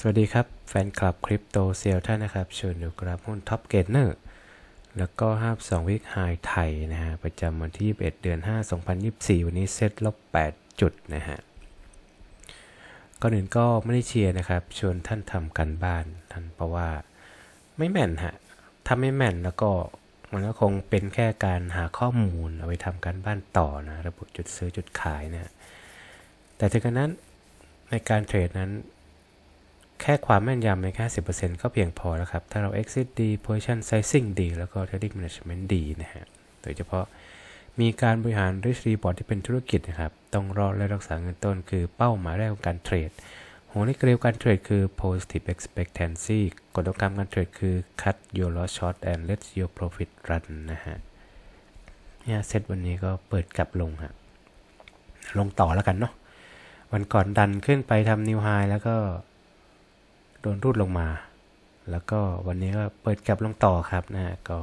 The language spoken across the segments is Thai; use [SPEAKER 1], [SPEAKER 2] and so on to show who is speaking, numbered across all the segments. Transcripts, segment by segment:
[SPEAKER 1] สวัสดีครับ แฟนคลับคริปโตเซียลท่านนะครับชิญดูกราฟหุ้นท็อปเกตเนอร์แล้วก็ห้าสองวิกไฮไทยนะฮะประจำวันที่ 21 เดือน 5 2024 วันนี้เซ็ตลบ 8 จุดนะฮะก่อนอื่นก็ไม่ได้เชียร์นะครับ ชวนท่านทำกันบ้านท่านเพราะว่าไม่แม่นฮะถ้าไม่แม่นแล้วก็มันก็คงเป็นแค่การหาข้อมูลเอาไปทำการบ้านต่อนะ ระบุจุดซื้อจุดขายนะแต่ถึงกระนั้นในการเทรดนั้น แค่ความแม่นยำในแค่ 10%ก็เพียงพอแล้วครับ ถ้าเรา exit ดี position sizing ดี แล้วก็ trading management ดีนะฮะ โดยเฉพาะมีการบริหาร risk reward ที่เป็นธุรกิจนะครับ ต้องรอดและรักษาเงินต้นคือเป้าหมายแรกของการเทรดหัวในเกลียวการเทรดคือ positive expectancy กฎกรรมการเทรดคือ cut your loss short and let your profit run นะฮะ เนี่ยเซตวันนี้ก็เปิดกลับลงฮะ ลงต่อแล้วกันเนาะ วันก่อนดันขึ้นไปทำนิวไฮแล้วก็ โดนรูดลงมา แล้วก็วันนี้ก็เปิดกลับลงต่อครับนะก็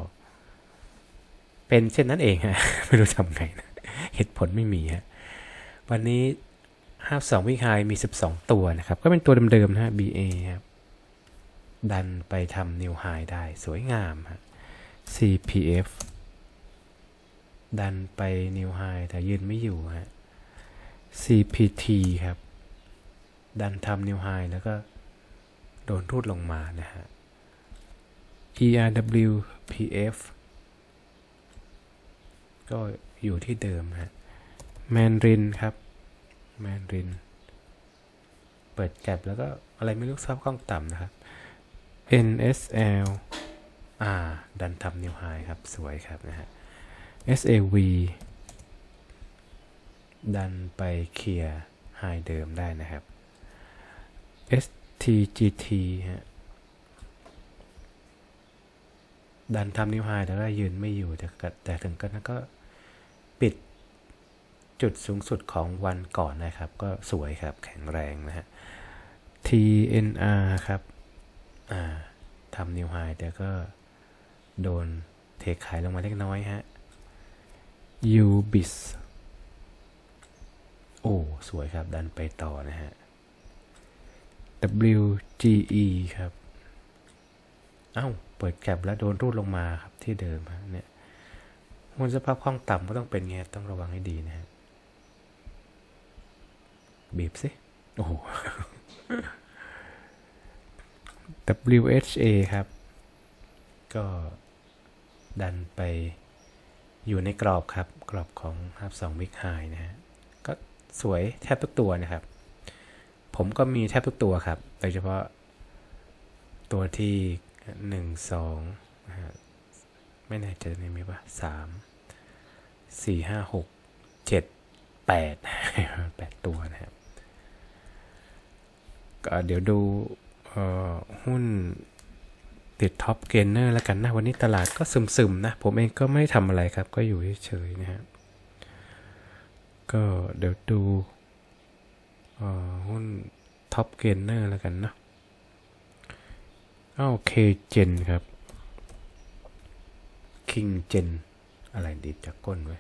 [SPEAKER 1] เป็นเช่นนั้นเองฮะไม่รู้ทำไงนะเหตุผลไม่มีฮะวันนี้ห้าสองวิคายมี 12 ตัวนะครับ ก็เป็นตัวเดิมๆนะฮะ BA ครับดันไปทำนิวไฮได้สวยงามฮะ CPF ดันไปนิวไฮแต่ยืนไม่อยู่ฮะ CPT ครับ ดันทำนิวไฮแล้วก็ โดนรูดลงมานะฮะ ERWPF ก็อยู่ที่เดิมฮะแมนรินครับแมนริน เปิดแก็บแล้วก็อะไรไม่รู้ซับกล้องต่ำนะครับ NSL อ่า ดันทำนิวไฮครับ สวยครับนะฮะ SAV ดันไปเคลียร์ไฮเดิมได้นะครับ TGT ฮะดันทำนิวไฮแต่ก็ยืนไม่อยู่แต่แต่ถึงก็นั่นก็ปิดจุดสูงสุดของวันก่อนนะครับ ก็สวยครับแข็งแรงนะฮะ TNR ครับอ่าทำนิวไฮแต่ก็โดนเทขายลงมาเล็กน้อยฮะ UBIS โอ้ สวยครับดันไปต่อนะฮะ WGE ครับ เอ้า เปิดแก็บแล้วโดนรูดลงมาครับที่เดิมฮะเนี่ยหุ้นสภาพคล่องต่ำก็ต้องเป็นไงต้องระวังให้ดีนะฮะบีบสิ โอ้โห WHA ครับ ก็ดันไปอยู่ในกรอบครับ กรอบของฮับสองวิกไฮนะฮะ ก็สวยแทบทุกตัวนะครับ ผมก็มีแทบทุกตัวครับ โดยเฉพาะตัวที่หนึ่งสองไม่แน่ใจในมีป่ะสามสี่ห้าหกเจ็ดแปดแปดตัวนะครับก็เดี๋ยวดูหุ้นติดท็อปเกนเนอร์แล้วกันนะ วันนี้ตลาดก็ซึมๆนะ ผมเองก็ไม่ทำอะไรครับ ก็อยู่เฉยๆนะฮะก็เดี๋ยวดู หุ้นท็อปเกนเนอร์แล้วกันนะอ้าวเคเจนครับคิงเจนอะไรดีจากก้นไว้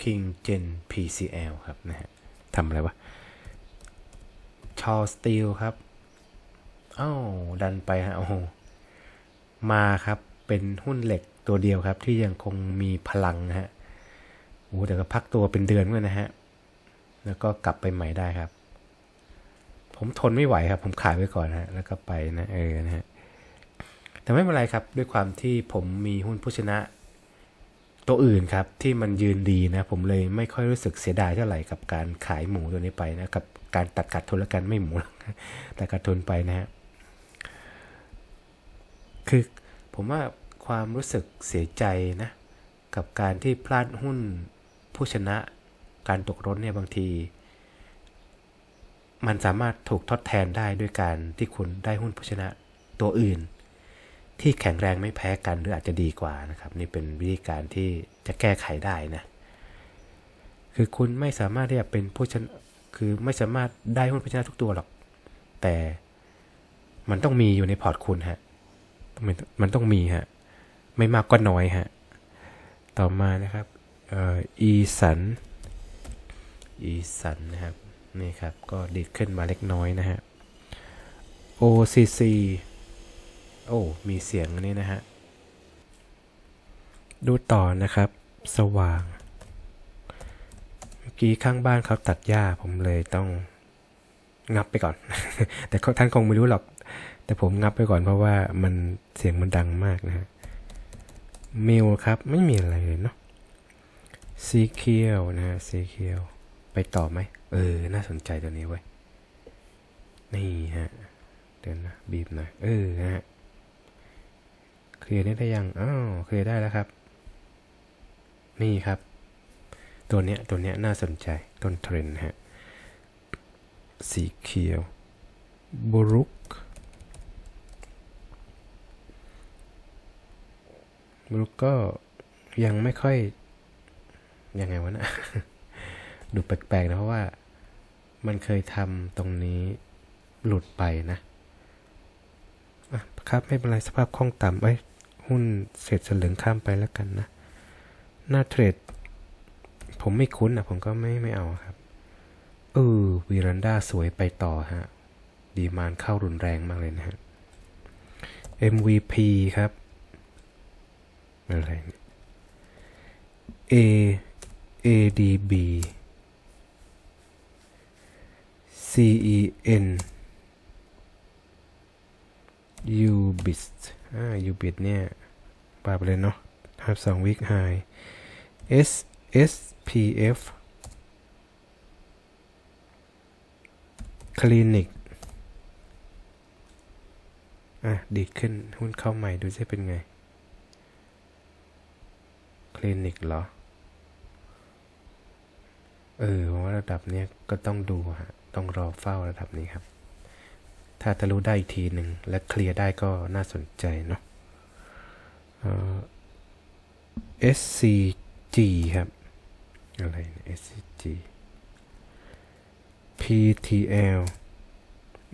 [SPEAKER 1] คิงเจน PCL ครับนะฮะทำอะไรวะชอสตีลครับอ้าวดันไปฮะโอ้โหมาครับเป็นหุ้นเหล็กตัวเดียวครับ ที่ยังคงมีพลังนะฮะโอ้แต่ก็พักตัวเป็นเดือนเลยนะฮะ แล้วก็กลับไปใหม่ได้ครับ ผมทนไม่ไหวครับ ผมขายไว้ก่อนฮะแล้วก็ไปนะเออนะฮะแต่ไม่เป็นไรครับ ด้วยความที่ผมมีหุ้นผู้ชนะตัวอื่นครับ ที่มันยืนดีนะ ผมเลยไม่ค่อยรู้สึกเสียดายเท่าไหร่กับการขายหมูตัวนี้ไปนะกับการตัดขาดทุนและการไม่หมูแต่ขาดทุนไปนะฮะคือผมว่าความรู้สึกเสียใจนะกับการที่พลาดหุ้นผู้ชนะการตกรถเนี่ยบางที มันสามารถถูกทดแทนได้ด้วยการที่คุณได้หุ้นผู้ชนะตัวอื่น ที่แข็งแรงไม่แพ้กันหรืออาจจะดีกว่านะครับ นี่เป็นวิธีการที่จะแก้ไขได้นะคือคุณไม่สามารถที่จะเป็นผู้ชนะคือไม่สามารถได้หุ้นผู้ชนะทุกตัวหรอก แต่มันต้องมีอยู่ในพอร์ตคุณฮะมันต้องมีฮะไม่มากก็น้อยฮะต่อมานะครับอออีสันอีสันนะครับ นี่ครับ ก็ดีขึ้นมาเล็กน้อยนะฮะ OCC โอ้ มีเสียงนนี้นะฮะ ดูต่อนะครับ สว่าง เมื่อกี้ข้างบ้านเขาตัดหญ้าผมเลยต้องงับไปก่อน แต่ท่านคงไม่รู้หรอก แต่ผมงับไปก่อนเพราะว่ามันเสียงมันดังมากนะฮะมิวครับไม่มีอะไรเลยเนาะซีเคียวนะฮะซีเคียว ไปต่อไหม เออ น่าสนใจตัวนี้เว้ย นี่ฮะ เดี๋ยวนะ บีบหน่อย เออฮะ เคลียร์ได้ยัง อ้าว เคลียร์ได้แล้วครับ นี่ครับ ตัวเนี้ย ตัวเนี้ยน่าสนใจ ต้นเทรนฮะ สีเขียวบรุกบรุกก็ยังไม่ค่อย ยังไงวะนะ ดูแปลกๆนะเพราะว่ามันเคยทำตรงนี้หลุดไปนะอะครับไม่เป็นไรสภาพคล่องต่ำเอ้หุ้นเศษสลึงข้ามไปแล้วกันนะ หน้าเทรด ผมไม่คุ้นอะ ผมก็ไม่ไม่เอาครับเออวีรันดาสวยไปต่อฮะ ดีมานเข้ารุนแรงมากเลยนะฮะ MVP ครับ อะไรเนี่ย A ADB CEN UBIT อ่า UBIT เนี่ยปาไปเลยเนาะทับสองวิกไฮ S SPF คลินิก อะ ดีขึ้น หุ้นเข้าใหม่ดูจะเป็นไง คลินิกเหรอ เออมว่าระดับเนี้ยก็ต้องดูฮะ ต้องรอเฝ้าระดับนี้ครับ ถ้าทะลุได้อีกทีหนึ่งและเคลียร์ได้ก็น่าสนใจเนาะเอ่อ SCG ครับ อะไรเนี่ย SCG PTL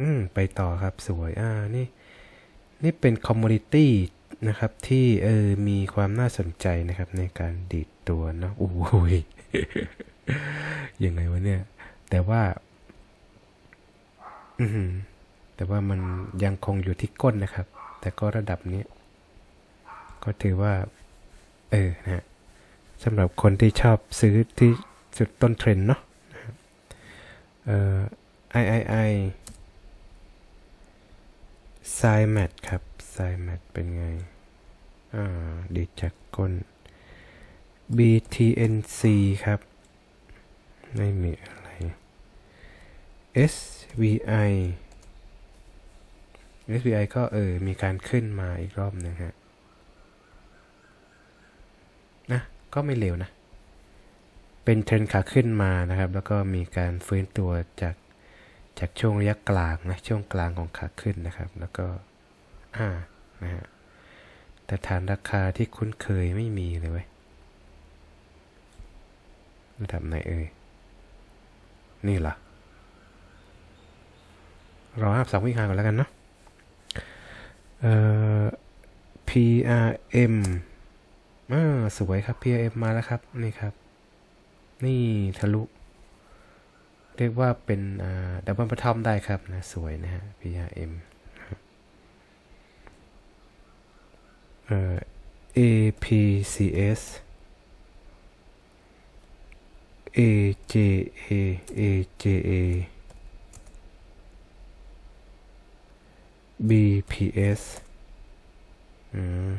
[SPEAKER 1] อืม ไปต่อครับสวย อ่า นี่ นี่เป็นคอมมูนิตี้นะครับ ที่เออมีความน่าสนใจนะครับ ในการดีดตัวเนอะโอ้ยยังไงวะเนี่ย แต่ว่า อือหือแต่ว่ามันยังคงอยู่ที่ก้นนะครับ แต่ก็ระดับนี้ ก็ถือว่า เออนะสำหรับคนที่ชอบซื้อที่สุดต้นเทรนเนาะนะครับเอ่อ III ไซแมทครับไซแมทเป็นไง อ่าดีจากก้น BTNC ครับ ไม่มีอะไร SVI SVI ก็เออ มีการขึ้นมาอีกรอบหนึ่งฮะ นะ ก็ไม่เร็วนะ เป็นเทรนขาขึ้นมานะครับ แล้วก็มีการฟื้นตัวจากจากช่วงระยะกลางนะ ช่วงกลางของขาขึ้นนะครับ แล้วก็ อ่า นะฮะ แต่ฐานราคาที่คุ้นเคยไม่มีเลยเว้ยระดับไหนเอ่ย นี่เหรอ รอห้าสองวิหารก่อนแล้วกันเนาะเอ่อ PRM อ่าสวยครับ PRM มาแล้วครับ นี่ครับ นี่ทะลุ เรียกว่าเป็นดับเบิลพัทอมได้ครับนะสวยนะฮะ PRM เอ่อ APCS AJA AJA BPS อืม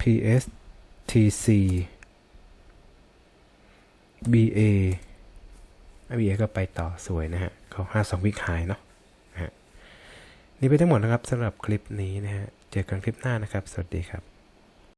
[SPEAKER 1] PSTC BA BA ก็ไปต่อสวยนะฮะเขาห้าสองวิกหายเนาะนี่เป็นทั้งหมดนะครับสำหรับคลิปนี้นะฮะ เจอกันคลิปหน้านะครับ สวัสดีครับ